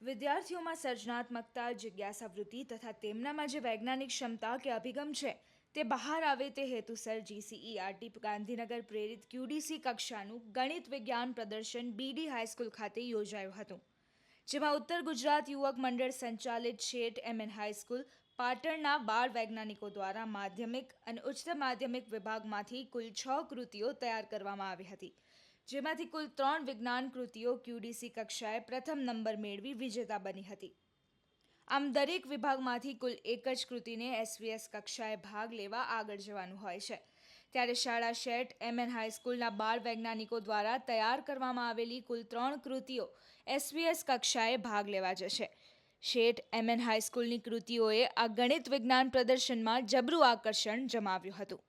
વિદ્યાર્થીઓમાં સર્જનાત્મકતા, જિજ્ઞાસાવૃત્તિ તથા તેમનામાં જે વૈજ્ઞાનિક ક્ષમતા કે અભિગમ છે, તે બહાર આવે તે હેતુસર જીસીઈઆરટી ગાંધીનગર પ્રેરિત ક્યુડીસી કક્ષાનું ગણિત વિજ્ઞાન પ્રદર્શન બીડી હાઈસ્કૂલ ખાતે યોજાયું હતું, જેમાં ઉત્તર ગુજરાત યુવક મંડળ સંચાલિત શેઠ એમએન હાઈસ્કૂલ, પાટણના બાળ વૈજ્ઞાનિકો દ્વારા માધ્યમિક અને ઉચ્ચતર માધ્યમિક વિભાગમાંથી કુલ છ કૃતિઓ તૈયાર કરવામાં આવી હતી. જેમાંથી કુલ ત્રણ વિજ્ઞાન કૃતિઓ ક્યુડીસી કક્ષાએ પ્રથમ નંબર મેળવી વિજેતા બની હતી. આમ દરેક વિભાગમાંથી કુલ એક જ કૃતિને એસવીએસ કક્ષાએ ભાગ લેવા આગળ જવાનું હોય છે. ત્યારે શાળા શેઠ, એમએન હાઈસ્કૂલના બાળ વૈજ્ઞાનિકો દ્વારા તૈયાર કરવામાં આવેલી કુલ ત્રણ કૃતિઓ એસવીએસ કક્ષાએ ભાગ લેવા જશે. શેઠ, એમએન હાઈસ્કૂલની કૃતિઓએ આ ગણિત વિજ્ઞાન પ્રદર્શનમાં જબરું આકર્ષણ જમાવ્યું હતું.